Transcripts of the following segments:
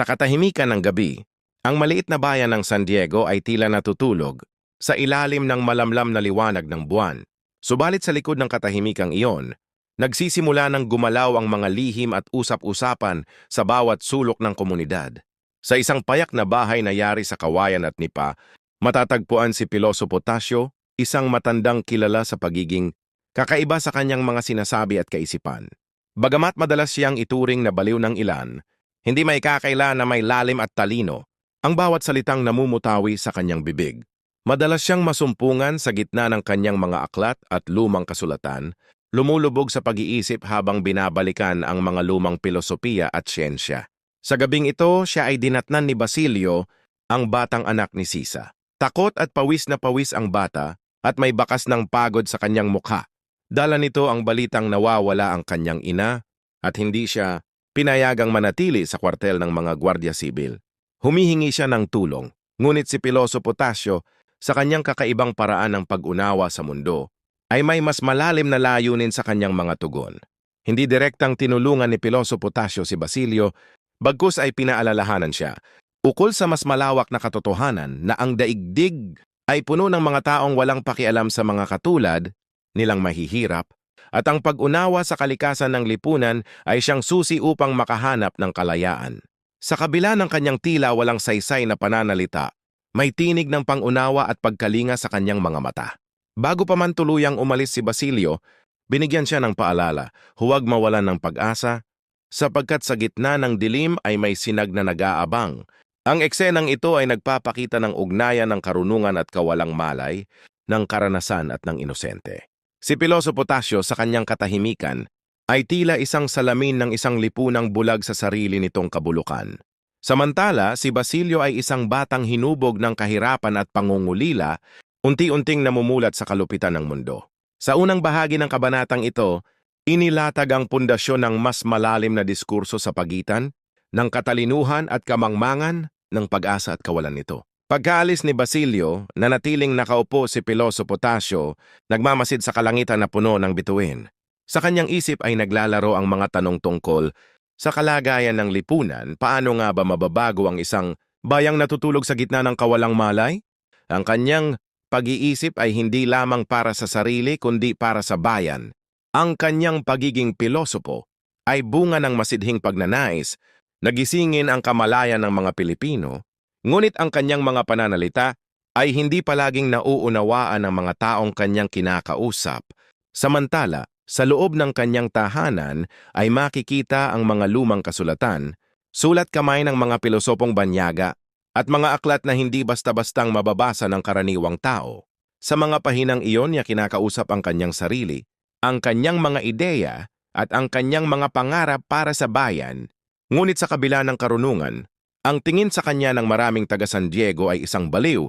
Sa katahimikan ng gabi, ang maliit na bayan ng San Diego ay tila natutulog sa ilalim ng malamlam na liwanag ng buwan. Subalit sa likod ng katahimikang iyon, nagsisimula ng gumalaw ang mga lihim at usap-usapan sa bawat sulok ng komunidad. Sa isang payak na bahay na yari sa kawayan at nipa, matatagpuan si Piloso Potasio, isang matandang kilala sa pagiging kakaiba sa kanyang mga sinasabi at kaisipan. Bagamat madalas siyang ituring na baliw ng ilan, hindi may kakaila na may lalim at talino ang bawat salitang namumutawi sa kanyang bibig. Madalas siyang masumpungan sa gitna ng kanyang mga aklat at lumang kasulatan, lumulubog sa pag-iisip habang binabalikan ang mga lumang pilosopiya at siyensya. Sa gabing ito, siya ay dinatnan ni Basilio, ang batang anak ni Sisa. Takot at pawis na pawis ang bata at may bakas ng pagod sa kanyang mukha. Dala nito ang balitang nawawala ang kanyang ina at hindi siya pinayagang manatili sa kwartel ng mga gwardya sibil. Humihingi siya ng tulong, ngunit si Piloso Potasio, sa kanyang kakaibang paraan ng pag-unawa sa mundo, ay may mas malalim na layunin sa kanyang mga tugon. Hindi direktang tinulungan ni Piloso Potasio si Basilio, bagkus ay pinaalalahanan siya, ukol sa mas malawak na katotohanan na ang daigdig ay puno ng mga taong walang pakialam sa mga katulad, nilang mahihirap, at ang pag-unawa sa kalikasan ng lipunan ay siyang susi upang makahanap ng kalayaan. Sa kabila ng kanyang tila walang saysay na pananalita, may tinig ng pangunawa at pagkalinga sa kanyang mga mata. Bago pa man tuluyang umalis si Basilio, binigyan siya ng paalala, huwag mawalan ng pag-asa, sapagkat sa gitna ng dilim ay may sinag na nag-aabang. Ang eksenang ito ay nagpapakita ng ugnayan ng karunungan at kawalang malay, ng karanasan at ng inosente. Si Piloso Potasio sa kanyang katahimikan ay tila isang salamin ng isang lipunang bulag sa sarili nitong kabulukan. Samantala, si Basilio ay isang batang hinubog ng kahirapan at pangungulila, unti-unting namumulat sa kalupitan ng mundo. Sa unang bahagi ng kabanatang ito, inilatag ang pundasyon ng mas malalim na diskurso sa pagitan ng katalinuhan at kamangmangan ng pag-asa at kawalan nito. Pagkaalis ni Basilio, nanatiling nakaupo si Piloso Potasio, nagmamasid sa kalangitan na puno ng bituin. Sa kanyang isip ay naglalaro ang mga tanong tungkol sa kalagayan ng lipunan, paano nga ba mababago ang isang bayang natutulog sa gitna ng kawalang malay? Ang kanyang pag-iisip ay hindi lamang para sa sarili kundi para sa bayan. Ang kanyang pagiging pilosopo ay bunga ng masidhing pagnanais, nagisingin ang kamalayan ng mga Pilipino, ngunit ang kanyang mga pananalita ay hindi palaging nauunawaan ng mga taong kanyang kinakausap. Samantala, sa loob ng kanyang tahanan ay makikita ang mga lumang kasulatan, sulat kamay ng mga pilosopong banyaga, at mga aklat na hindi basta-bastang mababasa ng karaniwang tao. Sa mga pahinang iyon niya kinakausap ang kanyang sarili, ang kanyang mga ideya, at ang kanyang mga pangarap para sa bayan. Ngunit sa kabila ng karunungan, ang tingin sa kanya ng maraming taga San Diego ay isang baliw,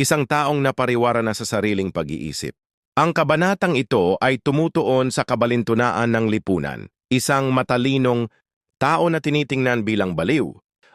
isang taong napariwara na sa sariling pag-iisip. Ang kabanatang ito ay tumutuon sa kabalintunaan ng lipunan, isang matalinong tao na tinitingnan bilang baliw,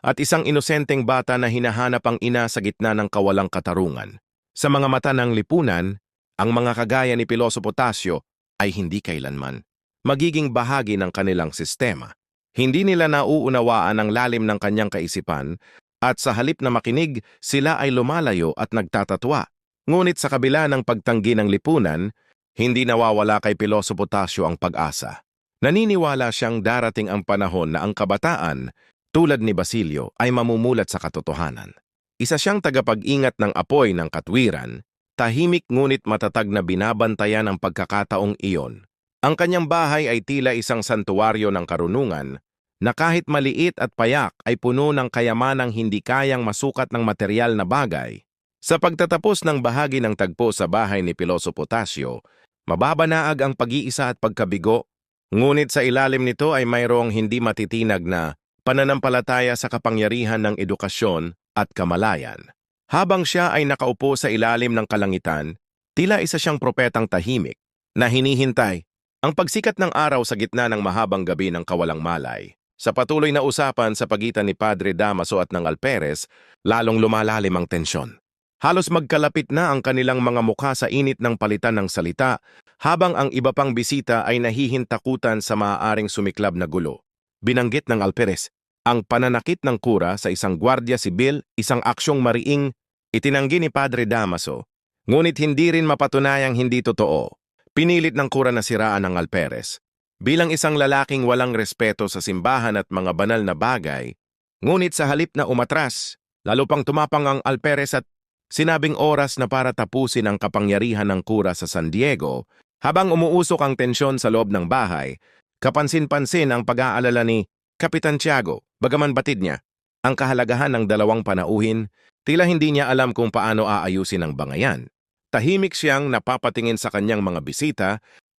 at isang inosenteng bata na hinahanap ang ina sa gitna ng kawalang katarungan. Sa mga mata ng lipunan, ang mga kagaya ni Piloso Potasio ay hindi kailanman magiging bahagi ng kanilang sistema. Hindi nila nauunawaan ang lalim ng kanyang kaisipan at sa halip na makinig, sila ay lumalayo at nagtatatwa. Ngunit sa kabila ng pagtanggi ng lipunan, hindi nawawala kay Piloso Potasio ang pag-asa. Naniniwala siyang darating ang panahon na ang kabataan, tulad ni Basilio, ay mamumulat sa katotohanan. Isa siyang tagapag-ingat ng apoy ng katwiran, tahimik ngunit matatag na binabantayan ang pagkakataong iyon. Ang kanyang bahay ay tila isang santuwaryo ng karunungan na kahit maliit at payak ay puno ng kayamanang hindi kayang masukat ng material na bagay. Sa pagtatapos ng bahagi ng tagpo sa bahay ni Piloso Potasio, mababanaag ang pag-iisa at pagkabigo, ngunit sa ilalim nito ay mayroong hindi matitinag na pananampalataya sa kapangyarihan ng edukasyon at kamalayan. Habang siya ay nakaupo sa ilalim ng kalangitan, tila isa siyang propetang tahimik na hinihintay ang pagsikat ng araw sa gitna ng mahabang gabi ng kawalang malay. Sa patuloy na usapan sa pagitan ni Padre Damaso at ng Alperes, lalong lumalalim ang tensyon. Halos magkalapit na ang kanilang mga mukha sa init ng palitan ng salita, habang ang iba pang bisita ay nahihintakutan sa maaaring sumiklab na gulo. Binanggit ng Alperes, ang pananakit ng kura sa isang gwardya sibil, isang aksyong mariing itinanggi ni Padre Damaso, ngunit hindi rin mapatunayang hindi totoo. Pinilit ng kura na siraan ang alperes. Bilang isang lalaking walang respeto sa simbahan at mga banal na bagay, ngunit sa halip na umatras, lalo pang tumapang ang alperes at sinabing oras na para tapusin ang kapangyarihan ng kura sa San Diego, habang umuusok ang tensyon sa loob ng bahay, kapansin-pansin ang pag-aalala ni Kapitan Tiago, bagaman batid niya, ang kahalagahan ng dalawang panauhin, tila hindi niya alam kung paano aayusin ang bangayan. Tahimik siyang napapatingin sa kanyang mga bisita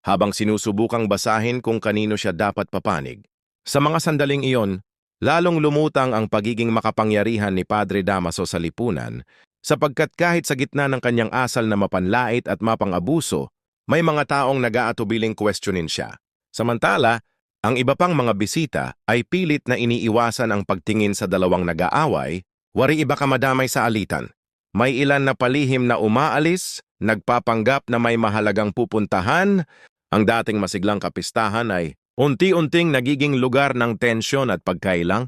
habang sinusubukang basahin kung kanino siya dapat papanig. Sa mga sandaling iyon, lalong lumutang ang pagiging makapangyarihan ni Padre Damaso sa lipunan sapagkat kahit sa gitna ng kanyang asal na mapanlait at mapang-abuso, may mga taong nag-aatubiling questionin siya. Samantala, ang iba pang mga bisita ay pilit na iniiwasan ang pagtingin sa dalawang nag-aaway, wari iba ka madamay sa alitan. May ilan na palihim na umaalis, nagpapanggap na may mahalagang pupuntahan, ang dating masiglang kapistahan ay unti-unting nagiging lugar ng tensyon at pagkailang.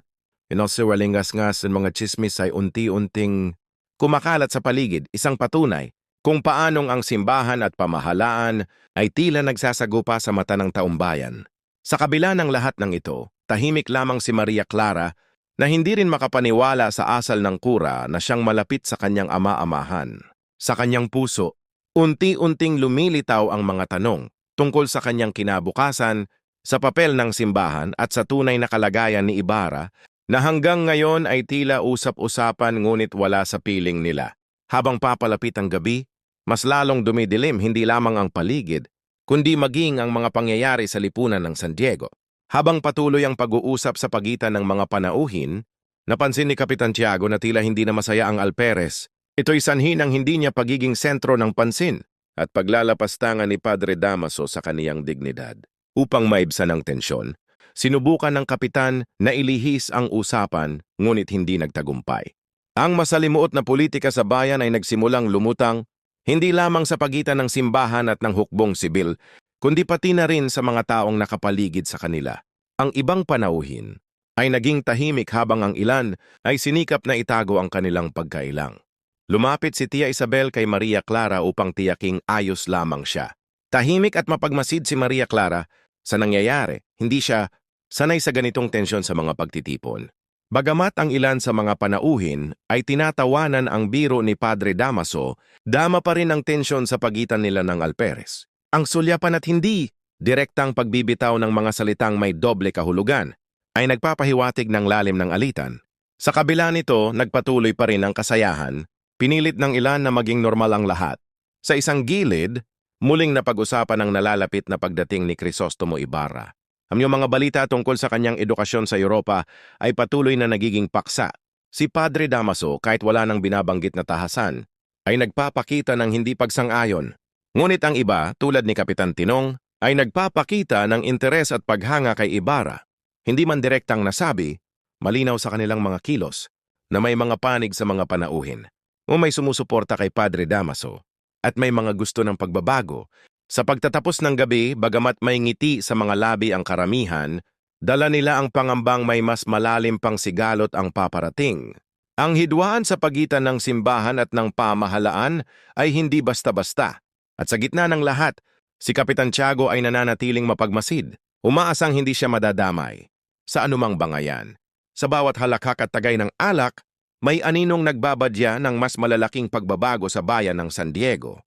Inosiwalingas-ngas ng mga chismis ay unti-unting kumakalat sa paligid, isang patunay kung paanong ang simbahan at pamahalaan ay tila nagsasagupa sa mata ng taumbayan. Sa kabila ng lahat ng ito, tahimik lamang si Maria Clara na hindi rin makapaniwala sa asal ng kura na siyang malapit sa kanyang ama-amahan. Sa kanyang puso, unti-unting lumilitaw ang mga tanong tungkol sa kanyang kinabukasan, sa papel ng simbahan at sa tunay na kalagayan ni Ibarra na hanggang ngayon ay tila usap-usapan ngunit wala sa piling nila. Habang papalapit ang gabi, mas lalong dumidilim hindi lamang ang paligid, kundi maging ang mga pangyayari sa lipunan ng San Diego. Habang patuloy ang pag-uusap sa pagitan ng mga panauhin, napansin ni Kapitan Tiago na tila hindi na masaya ang Alperes. Ito'y sanhi ng hindi niya pagiging sentro ng pansin at paglalapastangan ni Padre Damaso sa kaniyang dignidad. Upang maibsan ang tensyon, sinubukan ng kapitan na ilihis ang usapan ngunit hindi nagtagumpay. Ang masalimuot na politika sa bayan ay nagsimulang lumutang hindi lamang sa pagitan ng simbahan at ng hukbong sibil, kundi pati na rin sa mga taong nakapaligid sa kanila. Ang ibang panauhin ay naging tahimik habang ang ilan ay sinikap na itago ang kanilang pagkailang. Lumapit si Tia Isabel kay Maria Clara upang tiyaking ayos lamang siya. Tahimik at mapagmasid si Maria Clara sa nangyayari, hindi siya sanay sa ganitong tensyon sa mga pagtitipon. Bagamat ang ilan sa mga panauhin ay tinatawanan ang biro ni Padre Damaso, dama pa rin ang tensyon sa pagitan nila ng Alperes. Ang sulyapan at hindi direktang pagbibitaw ng mga salitang may doble kahulugan ay nagpapahiwatig ng lalim ng alitan. Sa kabila nito, nagpatuloy pa rin ang kasayahan, pinilit ng ilan na maging normal ang lahat. Sa isang gilid, muling napag-usapan ang nalalapit na pagdating ni Crisostomo Ibarra. Ang mga balita tungkol sa kanyang edukasyon sa Europa ay patuloy na nagiging paksa. Si Padre Damaso, kahit wala nang binabanggit na tahasan, ay nagpapakita ng hindi pagsang-ayon. Ngunit ang iba, tulad ni Kapitan Tinong, ay nagpapakita ng interes at paghanga kay Ibarra. Hindi man direktang nasabi, malinaw sa kanilang mga kilos, na may mga panig sa mga panauhin o may sumusuporta kay Padre Damaso at may mga gusto ng pagbabago sa pagtatapos ng gabi, bagamat may ngiti sa mga labi ang karamihan, dala nila ang pangambang may mas malalim pang sigalot ang paparating. Ang hidwaan sa pagitan ng simbahan at ng pamahalaan ay hindi basta-basta. At sa gitna ng lahat, si Kapitan Tiago ay nananatiling mapagmasid. Umaasang hindi siya madadamay. Sa anumang bangayan. Sa bawat halakhak at tagay ng alak, may aninong nagbabadya ng mas malalaking pagbabago sa bayan ng San Diego.